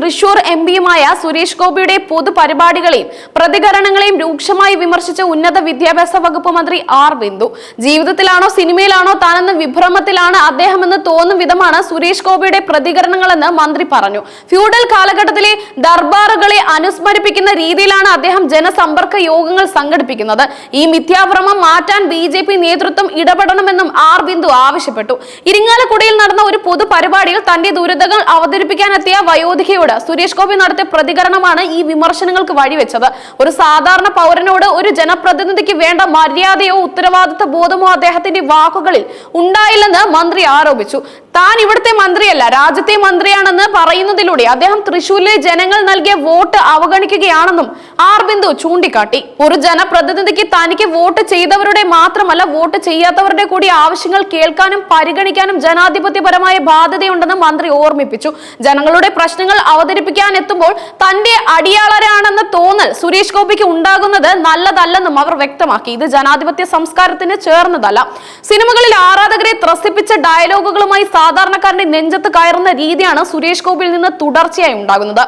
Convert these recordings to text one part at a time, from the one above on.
Thrissur M പിയുമായ Suresh ഗോപിയുടെ പൊതുപരിപാടികളെയും പ്രതികരണങ്ങളെയും രൂക്ഷമായി വിമർശിച്ച ഉന്നത വിദ്യാഭ്യാസ വകുപ്പ് മന്ത്രി ആർ ബിന്ദു. ജീവിതത്തിലാണോ സിനിമയിലാണോ താനെന്ന് വിഭ്രമത്തിലാണ് അദ്ദേഹമെന്ന് തോന്നും വിധമാണ് സുരേഷ് ഗോപിയുടെ പ്രതികരണങ്ങളെന്ന് മന്ത്രി പറഞ്ഞു. ഫ്യൂഡൽ കാലഘട്ടത്തിലെ ദർബാറുകളെ അനുസ്മരിപ്പിക്കുന്ന രീതിയിലാണ് അദ്ദേഹം ജനസമ്പർക്ക യോഗങ്ങൾ സംഘടിപ്പിക്കുന്നത്. ഈ മിഥ്യാഭ്രമം മാറ്റാൻ ബി ജെ പി നേതൃത്വം ഇടപെടണമെന്നും ആർ ബിന്ദു ആവശ്യപ്പെട്ടു. ഇരിങ്ങാലക്കുടയിൽ നടന്ന ഒരു പൊതുപരിപാടിയിൽ തന്റെ ദുരിതങ്ങൾ അവതരിപ്പിക്കാനെത്തിയ വയോധികയോട് സുരേഷ് ഗോപി നടത്തിയ പ്രതികരണമാണ് ഈ വിമർശനങ്ങൾക്ക് വഴിവെച്ചത്. ഒരു സാധാരണ പൗരനോട് ഒരു ജനപ്രതിനിധിക്ക് വേണ്ട മര്യാദയോ ഉത്തരവാദിത്ത ബോധമോ അദ്ദേഹത്തിന്റെ വാക്കുകളിൽ ഉണ്ടായില്ലെന്ന് മന്ത്രി ആരോപിച്ചു. താൻ ഇവിടുത്തെ മന്ത്രിയല്ല രാജ്യത്തെ മന്ത്രിയാണെന്ന് പറയുന്നതിലൂടെ അദ്ദേഹം തൃശൂരിലെ ജനങ്ങൾ നൽകിയ വോട്ട് അവഗണിക്കുകയാണെന്നും ആർ ബിന്ദു ചൂണ്ടിക്കാട്ടി. ഒരു ജനപ്രതിനിധിക്ക് തനിക്ക് വോട്ട് ചെയ്തവരുടെ മാത്രമല്ല വോട്ട് ചെയ്യാത്തവരുടെ കൂടി ആവശ്യങ്ങൾ കേൾക്കാനും പരിഗണിക്കാനും ജനാധിപത്യപരമായ ബാധ്യതയുണ്ടെന്ന് മന്ത്രി ഓർമ്മിപ്പിച്ചു. ജനങ്ങളുടെ പ്രശ്നങ്ങൾ അവതരിപ്പിക്കാൻ എത്തുമ്പോൾ തന്റെ അടിയാളരാണെന്ന തോന്നൽ സുരേഷ് ഗോപിക്ക് ഉണ്ടാകുന്നത് നല്ലതല്ലെന്നും അവർ വ്യക്തമാക്കി. ഇത് ജനാധിപത്യ സംസ്കാരത്തിന് ചേർന്നതല്ല. സിനിമകളിൽ ആരാധകരെ ത്രസിപ്പിച്ച ഡയലോഗുകളുമായി സാധാരണക്കാരന്റെ നെഞ്ചത്ത് കയറുന്ന രീതിയാണ് സുരേഷ് ഗോപിയിൽ നിന്ന് തുടർച്ചയായി ഉണ്ടാകുന്നത്.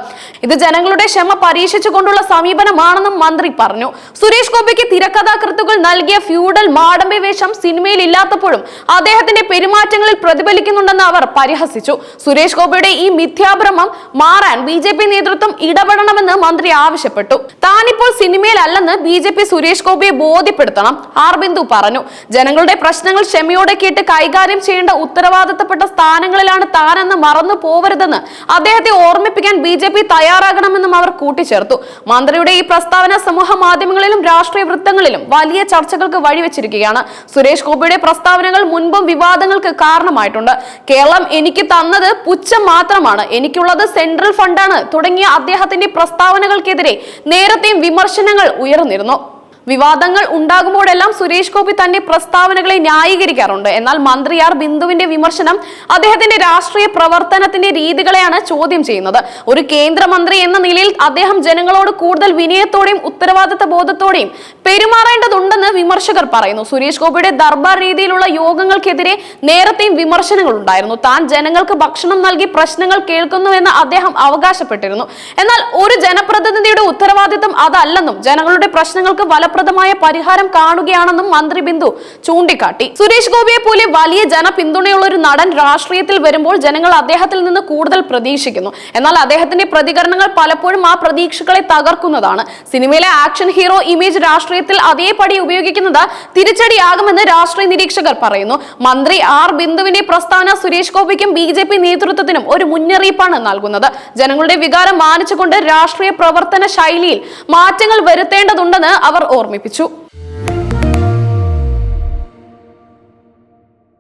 ഇത് ജനങ്ങളുടെ ക്ഷമ പരീക്ഷിച്ചുകൊണ്ടുള്ള സമീപനമാണെന്നും മന്ത്രി പറഞ്ഞു. സുരേഷ് ഗോപിക്ക് തിരക്കഥാകൃത്തുകൾ നൽകിയ ഫ്യൂഡൽ മാടമ്പി വേഷം സിനിമയിൽ ഇല്ലാത്തപ്പോഴും അദ്ദേഹത്തിന്റെ പെരുമാറ്റങ്ങളിൽ പ്രതിഫലിക്കുന്നുണ്ടെന്ന് അവർ പരിഹസിച്ചു. സുരേഷ് ഗോപിയുടെ ഈ മിഥ്യാഭ്രമം മാറാൻ ബി ജെ പി നേതൃത്വം ഇടപെടണമെന്ന് മന്ത്രി ആവശ്യപ്പെട്ടു. താനിപ്പോൾ സിനിമയിലല്ലെന്ന് ബി ജെ പി സുരേഷ് ഗോപിയെ ബോധ്യപ്പെടുത്തണം ആർ ബിന്ദു പറഞ്ഞു. ജനങ്ങളുടെ പ്രശ്നങ്ങൾ ക്ഷമയോടെ കേട്ട് കൈകാര്യം ചെയ്യേണ്ട ഉത്തരവാദിത്തപ്പെട്ട സ്ഥാനങ്ങളിലാണ് താനെന്ന് മറന്നു പോവരുതെന്ന് അദ്ദേഹത്തെ ഓർമ്മിപ്പിക്കാൻ ബി ജെ പി തയ്യാറാകണമെന്നും അവർ കൂട്ടിച്ചേർത്തു. മന്ത്രിയുടെ ഈ പ്രസ്താവന സമൂഹ മാധ്യമങ്ങളിലും രാഷ്ട്രീയ വൃത്തങ്ങളിലും വലിയ ചർച്ചകൾക്ക് വഴിവെച്ചിരിക്കുകയാണ്. സുരേഷ് ഗോപിയുടെ പ്രസ്താവനകൾ മുൻപും വിവാദങ്ങൾക്ക് കാരണമായിട്ടുണ്ട്. കേരളം എനിക്ക് തന്നത് പുച്ഛം മാത്രമാണ്. എനിക്കുള്ളത് സെൻട്രൽ ഫണ്ടാണ്. തുടങ്ങിയ അദ്ദേഹത്തിന്റെ പ്രസ്താവനകൾക്കെതിരെ നേരത്തെയും വിമർശനങ്ങൾ ഉയർന്നിരുന്നു. വിവാദങ്ങൾ ഉണ്ടാകുമ്പോഴെല്ലാം സുരേഷ് ഗോപി തന്റെ പ്രസ്താവനകളെ ന്യായീകരിക്കാറുണ്ട്. എന്നാൽ മന്ത്രി ആർ ബിന്ദുവിന്റെ വിമർശനം അദ്ദേഹത്തിന്റെ രാഷ്ട്രീയ പ്രവർത്തനത്തിന്റെ രീതികളെയാണ് ചോദ്യം ചെയ്യുന്നത്. ഒരു കേന്ദ്രമന്ത്രി എന്ന നിലയിൽ അദ്ദേഹം ജനങ്ങളോട് കൂടുതൽ വിനയത്തോടെയും ഉത്തരവാദിത്ത ബോധത്തോടെയും പെരുമാറേണ്ടതുണ്ടെന്ന് വിമർശകർ പറയുന്നു. സുരേഷ് ഗോപിയുടെ ദർബാർ രീതിയിലുള്ള യോഗങ്ങൾക്കെതിരെ നേരത്തെയും വിമർശനങ്ങൾ ഉണ്ടായിരുന്നു. താൻ ജനങ്ങൾക്ക് ഭക്ഷണം നൽകി പ്രശ്നങ്ങൾ കേൾക്കുന്നുവെന്ന് അദ്ദേഹം അവകാശപ്പെട്ടിരുന്നു. എന്നാൽ ഒരു ജനപ്രതിനിധിയുടെ ഉത്തരവാദിത്തം അതല്ലെന്നും ജനങ്ങളുടെ പ്രശ്നങ്ങൾക്ക് ഫലപ്രദമായ പരിഹാരം കാണുകയാണെന്നും മന്ത്രി ബിന്ദു ചൂണ്ടിക്കാട്ടി. സുരേഷ് ഗോപിയെ പോലെ വലിയ ജനപിന്തുണയുള്ള ഒരു നടൻ രാഷ്ട്രീയത്തിൽ വരുമ്പോൾ ജനങ്ങൾ അദ്ദേഹത്തിൽ നിന്ന് കൂടുതൽ പ്രതീക്ഷിക്കുന്നു. എന്നാൽ അദ്ദേഹത്തിന്റെ പ്രതികരണങ്ങൾ പലപ്പോഴും ആ പ്രതീക്ഷകളെ തകർക്കുന്നതാണ്. സിനിമയിലെ ആക്ഷൻ ഹീറോ ഇമേജ് രാഷ്ട്രീയത്തിൽ അതേപടി ഉപയോഗിക്കുന്നത് തിരിച്ചടിയാകുമെന്ന് രാഷ്ട്രീയ നിരീക്ഷകർ പറയുന്നു. മന്ത്രി ആർ ബിന്ദുവിന്റെ പ്രസ്താവന സുരേഷ് ഗോപിക്കും ബി ജെ പി നേതൃത്വത്തിനും ഒരു മുന്നറിയിപ്പാണ് നൽകുന്നത്. ജനങ്ങളുടെ വികാരം മാനിച്ചുകൊണ്ട് രാഷ്ട്രീയ പ്രവർത്തന ശൈലിയിൽ മാറ്റങ്ങൾ വരുത്തേണ്ടതുണ്ടെന്ന് അവർ ഓർമ്മിപ്പിച്ചു